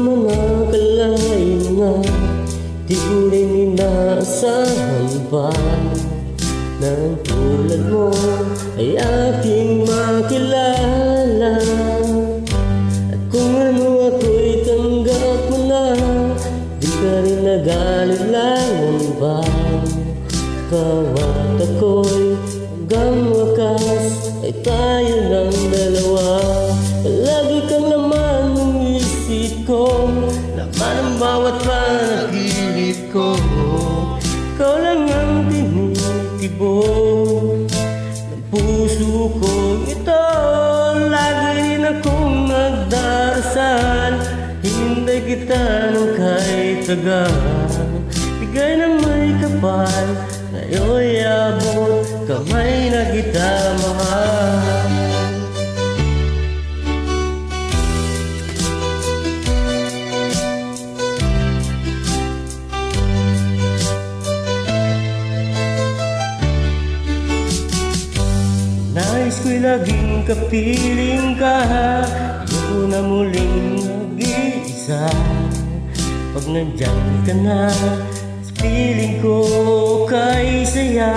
naman akalain na Di ko rin inaasahan pa. Nang tulad mo ay aking makilala. At kung ano ako'y tanggap mo na Di ka rin nag-alilangan ba? Ikaw at ako'y hanggang wakas Ay tayo ng dalawa. Palagi kang Laman ang bawat panaginip ko Ikaw lang ang tinitibok ng puso ko ito Lagi rin akong nagdarasal. Hinintay kita ng kahit tagal. Bigay na may kapal Ngayon'y abot Kamay na kita mahal Nais ko'y laging kapiling ka Ayoko na muling nag-iisa Pag nandyan ka na Sa piling ko kay saya.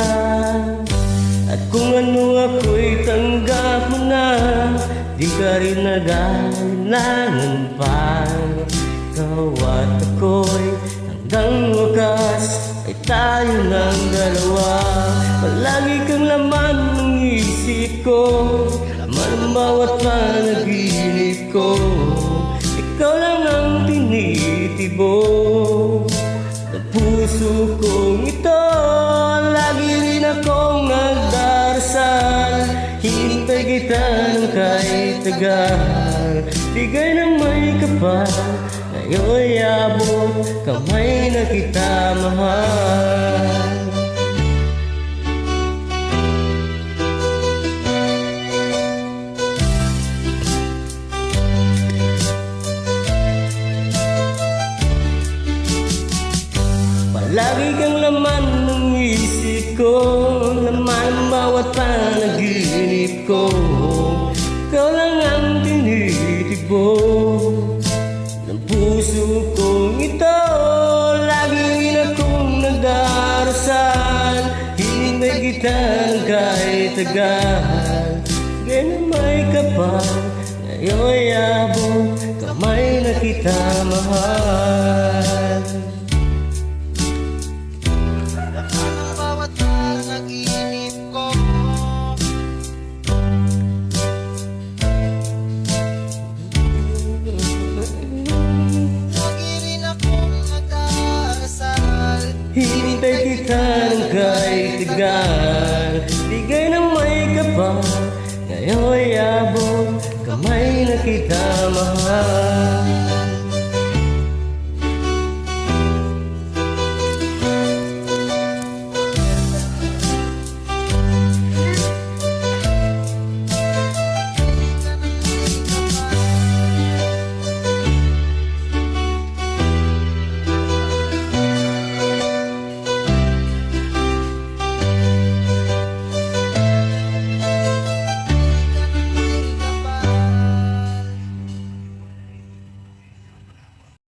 At kung ano ako'y tanggap mo na Di ka rin nag-alinlangan pa. Ikaw at ako'y hanggang wakas Ay tayo ng dalawa. Palagi kang laman isip ko Laman ang bawat panaginip ko. Ikaw lang ang tinitibok Ng puso kong ito. Lagi rin akong nagdarasal Hintay kita ng kahit tagal. Bigay ng may kapal Ngayon'y abot Kamay na kita mahal Palagi kang laman ng isip ko Laman ang bawat panaginip ko. Ikaw lang ang tinitibok Ng puso kong ito. Lagi akong nagdarasal Hinintay kita ng kahit tagal Ganun may kapal Ngayon'y abot Kamay na kita mahal Ng kahit tagal Bigay ng may kapal Ngayon'y abot Kamay na kita mahal